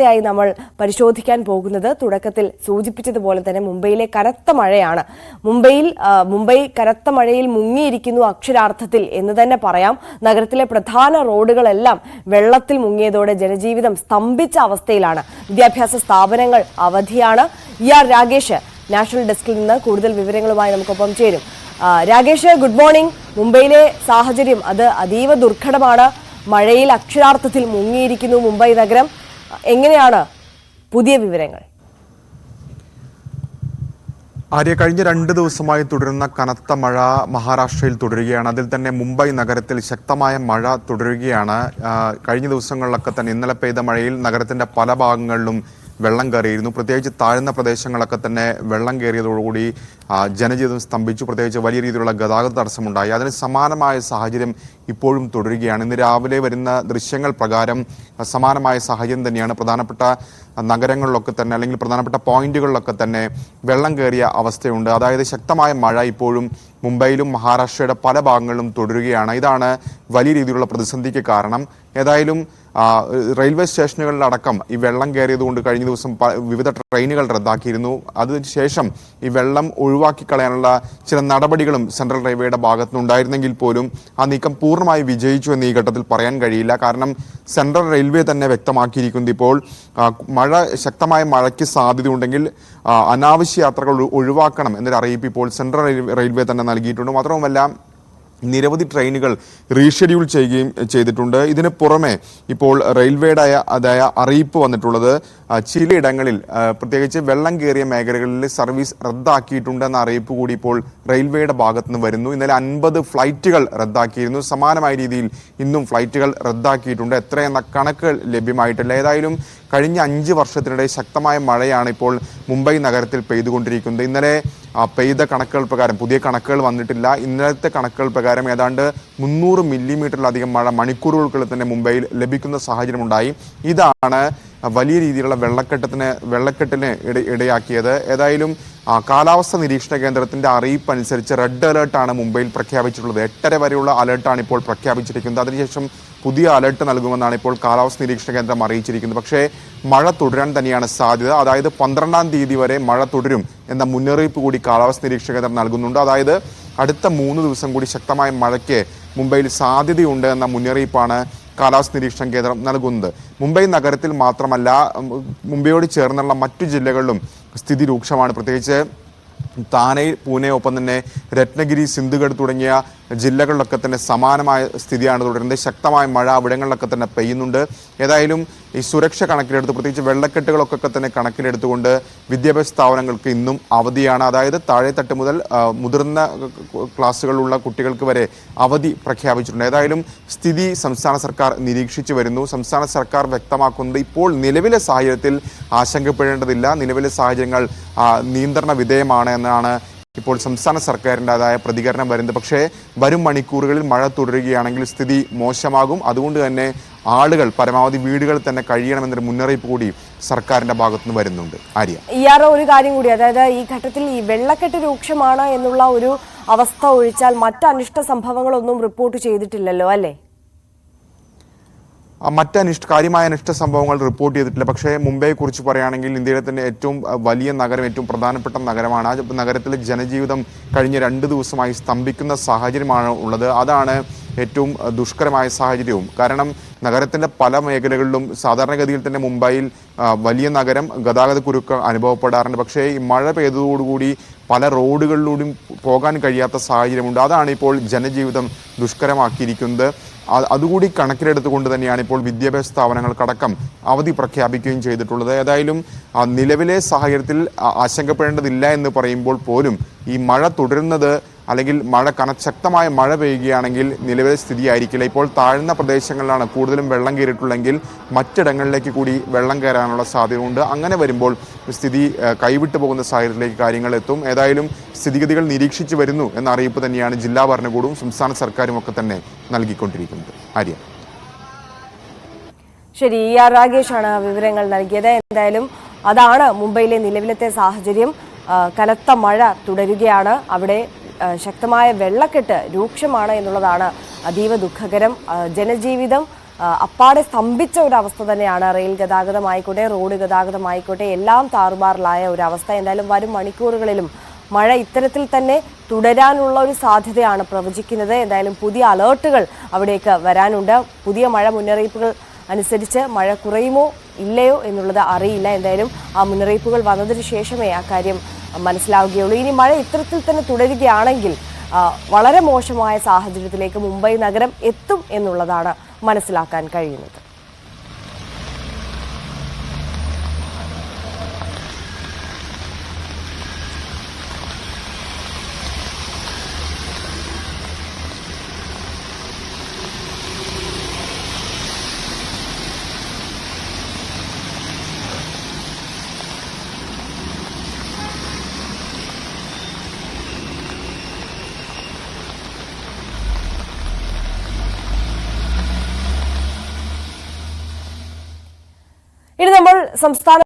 ായി നമ്മൾ പരിശോധിക്കാൻ പോകുന്നത് തുടക്കത്തിൽ സൂചിപ്പിച്ചതുപോലെ തന്നെ മുംബൈയിലെ കനത്ത മഴയാണ്. മുംബൈയിൽ മുംബൈ കനത്ത മഴയിൽ മുങ്ങിയിരിക്കുന്നു അക്ഷരാർത്ഥത്തിൽ എന്ന് തന്നെ പറയാം. നഗരത്തിലെ പ്രധാന റോഡുകളെല്ലാം വെള്ളത്തിൽ മുങ്ങിയതോടെ ജനജീവിതം സ്തംഭിച്ച അവസ്ഥയിലാണ്. വിദ്യാഭ്യാസ സ്ഥാപനങ്ങൾ അവധിയാണ്. ഇ ആർ രാകേഷ് നാഷണൽ ഡെസ്കിൽ നിന്ന് കൂടുതൽ വിവരങ്ങളുമായി നമുക്കൊപ്പം ചേരും. Rakesh good morning. മുംബൈയിലെ സാഹചര്യം അത് അതീവ ദുർഘടമാണ്. മഴയിൽ അക്ഷരാർത്ഥത്തിൽ മുങ്ങിയിരിക്കുന്നു മുംബൈ നഗരം. എങ്ങനെയാണ് പുതിയ വിവരങ്ങൾ? ആര്യ കഴിഞ്ഞ രണ്ട് ദിവസമായി തുടരുന്ന കനത്ത മഴ മഹാരാഷ്ട്രയിൽ തുടരുകയാണ്. അതിൽ തന്നെ മുംബൈ നഗരത്തിൽ ശക്തമായ മഴ തുടരുകയാണ്. കഴിഞ്ഞ ദിവസങ്ങളിലൊക്കെ തന്നെ ഇന്നലെ പെയ്ത മഴയിൽ നഗരത്തിന്റെ പല ഭാഗങ്ങളിലും വെള്ളം കയറിയിരുന്നു. പ്രത്യേകിച്ച് താഴ്ന്ന പ്രദേശങ്ങളൊക്കെ തന്നെ വെള്ളം കയറിയതോടുകൂടി ജനജീവിതം സ്തംഭിച്ചു. പ്രത്യേകിച്ച് വലിയ രീതിയിലുള്ള ഗതാഗത തടസ്സമുണ്ടായി. അതിന് സമാനമായ സാഹചര്യം ഇപ്പോഴും തുടരുകയാണ്. ഇന്ന് രാവിലെ വരുന്ന ദൃശ്യങ്ങൾ പ്രകാരം സമാനമായ സാഹചര്യം തന്നെയാണ്. പ്രധാനപ്പെട്ട നഗരങ്ങളിലൊക്കെ തന്നെ അല്ലെങ്കിൽ പ്രധാനപ്പെട്ട പോയിന്റുകളിലൊക്കെ തന്നെ വെള്ളം കയറിയ അവസ്ഥയുണ്ട്. അതായത് ശക്തമായ മഴ ഇപ്പോഴും മുംബൈയിലും മഹാരാഷ്ട്രയുടെ പല ഭാഗങ്ങളിലും തുടരുകയാണ്. ഇതാണ് വലിയ രീതിയിലുള്ള പ്രതിസന്ധിക്ക് കാരണം. ഏതായാലും റെയിൽവേ സ്റ്റേഷനുകളിലടക്കം ഈ വെള്ളം കയറിയതുകൊണ്ട് കഴിഞ്ഞ ദിവസം വിവിധ ട്രെയിനുകൾ റദ്ദാക്കിയിരുന്നു. അതിനുശേഷം ഈ വെള്ളം ഒഴിവാക്കി കളയാനുള്ള ചില നടപടികളും സെൻട്രൽ റെയിൽവേയുടെ ഭാഗത്തുനിന്നുണ്ടായിരുന്നെങ്കിൽ പോലും ആ നീക്കം പൂർണമായി വിജയിച്ചു എന്ന് ഈ ഘട്ടത്തിൽ പറയാൻ കഴിയില്ല. കാരണം സെൻട്രൽ റെയിൽവേ തന്നെ വ്യക്തമാക്കിയിരിക്കുന്നത് ഇപ്പോൾ മഴ ശക്തമായ മഴയ്ക്ക് സാധ്യതയുണ്ടെങ്കിൽ അനാവശ്യ യാത്രകൾ ഒഴിവാക്കണം എന്നൊരു അറിയിപ്പ് ഇപ്പോൾ സെൻട്രൽ റെയിൽവേ തന്നെ നൽകിയിട്ടുണ്ട്. മാത്രവുമല്ല നിരവധി ട്രെയിനുകൾ റീഷെഡ്യൂൾ ചെയ്യുകയും ചെയ്തിട്ടുണ്ട്. ഇതിന് പുറമെ ഇപ്പോൾ റെയിൽവേയുടെ അതായ അറിയിപ്പ് വന്നിട്ടുള്ളത് ചിലയിടങ്ങളിൽ പ്രത്യേകിച്ച് വെള്ളം കയറിയ മേഖലകളിൽ സർവീസ് റദ്ദാക്കിയിട്ടുണ്ടെന്ന അറിയിപ്പ് കൂടി ഇപ്പോൾ റെയിൽവേയുടെ ഭാഗത്തു നിന്ന് വരുന്നു. ഇന്നലെ അൻപത് ഫ്ലൈറ്റുകൾ റദ്ദാക്കിയിരുന്നു. സമാനമായ രീതിയിൽ ഇന്നും ഫ്ലൈറ്റുകൾ റദ്ദാക്കിയിട്ടുണ്ട്. എത്രയെന്ന കണക്കുകൾ ലഭ്യമായിട്ടില്ല. ഏതായാലും കഴിഞ്ഞ അഞ്ച് വർഷത്തിനിടെ ശക്തമായ മഴയാണ് ഇപ്പോൾ മുംബൈ നഗരത്തിൽ പെയ്തുകൊണ്ടിരിക്കുന്നത്. ഇന്നലെ പെയ്ത കണക്കുകൾ പ്രകാരം പുതിയ കണക്കുകൾ വന്നിട്ടില്ല. ഇന്നലത്തെ കണക്കുകൾ പ്രകാരം ഏതാണ്ട് മുന്നൂറ് മില്ലിമീറ്ററിലധികം മഴ മണിക്കൂറുകൾക്കുള്ളിൽ തന്നെ മുംബൈയിൽ ലഭിക്കുന്ന സാഹചര്യമുണ്ടായി. ഇതാണ് വലിയ രീതിയിലുള്ള വെള്ളക്കെട്ടത്തിന് വെള്ളക്കെട്ടിന് ഇട ഇടയാക്കിയത്. ഏതായാലും കാലാവസ്ഥ നിരീക്ഷണ കേന്ദ്രത്തിന്റെ അറിയിപ്പ് അനുസരിച്ച് റെഡ് അലേർട്ടാണ് മുംബൈയിൽ പ്രഖ്യാപിച്ചിട്ടുള്ളത്. എട്ടര വരെയുള്ള അലേർട്ടാണ് ഇപ്പോൾ പ്രഖ്യാപിച്ചിരിക്കുന്നത്. അതിനുശേഷം പുതിയ അലർട്ട് നൽകുമെന്നാണ് ഇപ്പോൾ കാലാവസ്ഥ നിരീക്ഷണ കേന്ദ്രം അറിയിച്ചിരിക്കുന്നത്. പക്ഷേ മഴ തുടരാൻ തന്നെയാണ് സാധ്യത. അതായത് പന്ത്രണ്ടാം തീയതി വരെ മഴ തുടരും എന്ന മുന്നറിയിപ്പ് കൂടി കാലാവസ്ഥ നിരീക്ഷണ കേന്ദ്രം നൽകുന്നുണ്ട്. അതായത് അടുത്ത മൂന്ന് ദിവസം കൂടി ശക്തമായ മഴയ്ക്ക് മുംബൈയിൽ സാധ്യതയുണ്ട് എന്ന മുന്നറിയിപ്പാണ് കാലാവസ്ഥ നിരീക്ഷണ കേന്ദ്രം നൽകുന്നത്. മുംബൈ നഗരത്തിൽ മാത്രമല്ല മുംബൈയോട് ചേർന്നുള്ള മറ്റു ജില്ലകളിലും സ്ഥിതി രൂക്ഷമാണ്. പ്രത്യേകിച്ച് താനെ പൂനെ ഒപ്പം തന്നെ രത്നഗിരി സിന്ധുഗഡ് തുടങ്ങിയ ജില്ലകളിലൊക്കെ തന്നെ സമാനമായ സ്ഥിതിയാണ് തുടരുന്നത്. ശക്തമായ മഴ അവിടങ്ങളിലൊക്കെ തന്നെ പെയ്യുന്നുണ്ട്. ഏതായാലും ഈ സുരക്ഷ കണക്കിലെടുത്ത് പ്രത്യേകിച്ച് വെള്ളക്കെട്ടുകളൊക്കെ തന്നെ കണക്കിലെടുത്തുകൊണ്ട് വിദ്യാഭ്യാസ സ്ഥാപനങ്ങൾക്ക് ഇന്നും അവധിയാണ്. അതായത് താഴെത്തട്ട് മുതൽ മുതിർന്ന ക്ലാസ്സുകളിലുള്ള കുട്ടികൾക്ക് വരെ അവധി പ്രഖ്യാപിച്ചിട്ടുണ്ട്. ഏതായാലും സ്ഥിതി സംസ്ഥാന സർക്കാർ നിരീക്ഷിച്ചു വരുന്നു. സംസ്ഥാന സർക്കാർ വ്യക്തമാക്കുന്നത് ഇപ്പോൾ നിലവിലെ സാഹചര്യത്തിൽ ആശങ്കപ്പെടേണ്ടതില്ല. നിലവിലെ സാഹചര്യങ്ങൾ നിയന്ത്രണ വിധേയമാണ് എന്നാണ് ഇപ്പോൾ സംസ്ഥാന സർക്കാരിന്റെതായ പ്രതികരണം വരുന്നത് പക്ഷേ വരും മണിക്കൂറുകളിൽ മഴ തുടരുകയാണെങ്കിൽ സ്ഥിതി മോശമാകും. അതുകൊണ്ട് തന്നെ ആളുകൾ പരമാവധി വീടുകളിൽ തന്നെ കഴിയണമെന്നൊരു മുന്നറിയിപ്പ് കൂടി സർക്കാരിന്റെ ഭാഗത്തുനിന്ന് വരുന്നുണ്ട്. ആര്യ? ഇയാറോ ഒരു കാര്യം കൂടി. അതായത് ഈ ഘട്ടത്തിൽ ഈ വെള്ളക്കെട്ട് രൂക്ഷമാണ് എന്നുള്ള ഒരു അവസ്ഥ ഒഴിച്ചാൽ മറ്റ് അനിഷ്ട സംഭവങ്ങളൊന്നും റിപ്പോർട്ട് ചെയ്തിട്ടില്ലല്ലോ അല്ലേ? മറ്റ് അനിഷ്ട കാര്യമായ അനിഷ്ട സംഭവങ്ങൾ റിപ്പോർട്ട് ചെയ്തിട്ടില്ല. പക്ഷേ മുംബൈയെ കുറിച്ച് പറയുകയാണെങ്കിൽ ഇന്ത്യയിലെ തന്നെ ഏറ്റവും വലിയ നഗരം ഏറ്റവും പ്രധാനപ്പെട്ട നഗരമാണ്. ആ നഗരത്തിലെ ജനജീവിതം കഴിഞ്ഞ രണ്ട് ദിവസമായി സ്തംഭിക്കുന്ന സാഹചര്യമാണ് ഉള്ളത്. അതാണ് ഏറ്റവും ദുഷ്കരമായ സാഹചര്യവും. കാരണം നഗരത്തിന്റെ പല മേഖലകളിലും സാധാരണഗതിയിൽ തന്നെ മുംബൈയിൽ വലിയ നഗരം ഗതാഗത കുരുക്ക് അനുഭവപ്പെടാറുണ്ട്. പക്ഷേ ഈ മഴ പെയ്തതോടുകൂടി പല റോഡുകളിലൂടെയും പോകാൻ കഴിയാത്ത സാഹചര്യമുണ്ട്. അതാണ് ഇപ്പോൾ ജനജീവിതം ദുഷ്കരമാക്കിയിരിക്കുന്നത്. അതുകൂടി കണക്കിലെടുത്തുകൊണ്ട് തന്നെയാണ് ഇപ്പോൾ വിദ്യാഭ്യാസ സ്ഥാപനങ്ങൾക്കടക്കം അവധി പ്രഖ്യാപിക്കുകയും ചെയ്തിട്ടുള്ളത്. ഏതായാലും നിലവിലെ സാഹചര്യത്തിൽ ആശങ്കപ്പെടേണ്ടതില്ല എന്ന് പറയുമ്പോൾ പോലും ഈ മഴ തുടരുന്നത് അല്ലെങ്കിൽ മഴ കന ശക്തമായ മഴ പെയ്യുകയാണെങ്കിൽ നിലവിലെ സ്ഥിതി ആയിരിക്കില്ല ഇപ്പോൾ താഴ്ന്ന പ്രദേശങ്ങളിലാണ് കൂടുതലും വെള്ളം കയറിയിട്ടുള്ളെങ്കിൽ മറ്റിടങ്ങളിലേക്ക് കൂടി വെള്ളം കയറാനുള്ള സാധ്യതയുണ്ട്. അങ്ങനെ വരുമ്പോൾ സ്ഥിതി കൈവിട്ടു പോകുന്ന സാഹചര്യത്തിലേക്ക് കാര്യങ്ങൾ എത്തും. ഏതായാലും സ്ഥിതിഗതികൾ നിരീക്ഷിച്ചു വരുന്നു എന്ന അറിയിപ്പ് തന്നെയാണ് ജില്ലാ ഭരണകൂടവും സംസ്ഥാന സർക്കാരും ഒക്കെ തന്നെ നൽകിക്കൊണ്ടിരിക്കുന്നത്. ആര്യ. ശരി ഇ ആർ രാഗേഷാണ് വിവരങ്ങൾ നൽകിയത്. എന്തായാലും അതാണ് മുംബൈയിലെ നിലവിലത്തെ സാഹചര്യം. കനത്ത മഴ തുടരുകയാണ്. അവിടെ ശക്തമായ വെള്ളക്കെട്ട് രൂക്ഷമാണ് എന്നുള്ളതാണ് അതീവ ദുഃഖകരം. ജനജീവിതം അപ്പാടെ സ്തംഭിച്ച ഒരു അവസ്ഥ തന്നെയാണ്. റെയിൽ ഗതാഗതമായിക്കോട്ടെ റോഡ് ഗതാഗതമായിക്കോട്ടെ എല്ലാം താറുമാറിലായ ഒരു അവസ്ഥ എന്തായാലും വരും മണിക്കൂറുകളിലും മഴ ഇത്തരത്തിൽ തന്നെ തുടരാനുള്ള ഒരു സാധ്യതയാണ് പ്രവചിക്കുന്നത്. എന്തായാലും പുതിയ അലേർട്ടുകൾ അവിടേക്ക് വരാനുണ്ട്. പുതിയ മഴ മുന്നറിയിപ്പുകൾ അനുസരിച്ച് മഴ കുറയുമോ ഇല്ലയോ എന്നുള്ളത് അറിയില്ല. എന്തായാലും ആ മുന്നറിയിപ്പുകൾ വന്നതിന് ശേഷമേ ആ കാര്യം മനസ്സിലാവുകയുള്ളൂ. ഇനി മഴ ഇത്തരത്തിൽ തന്നെ തുടരുകയാണെങ്കിൽ വളരെ മോശമായ സാഹചര്യത്തിലേക്ക് മുംബൈ നഗരം എത്തും എന്നുള്ളതാണ് മനസ്സിലാക്കാൻ കഴിയുന്നത് ഇനി നമ്മൾ സംസ്ഥാന